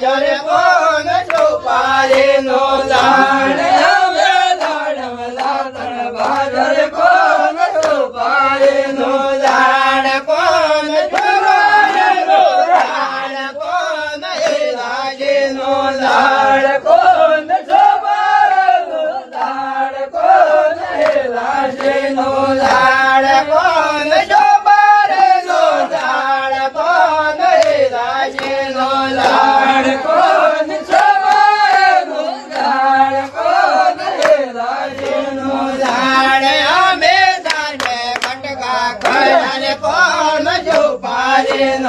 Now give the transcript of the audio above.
જરે કોણ ચોપારે નો લા?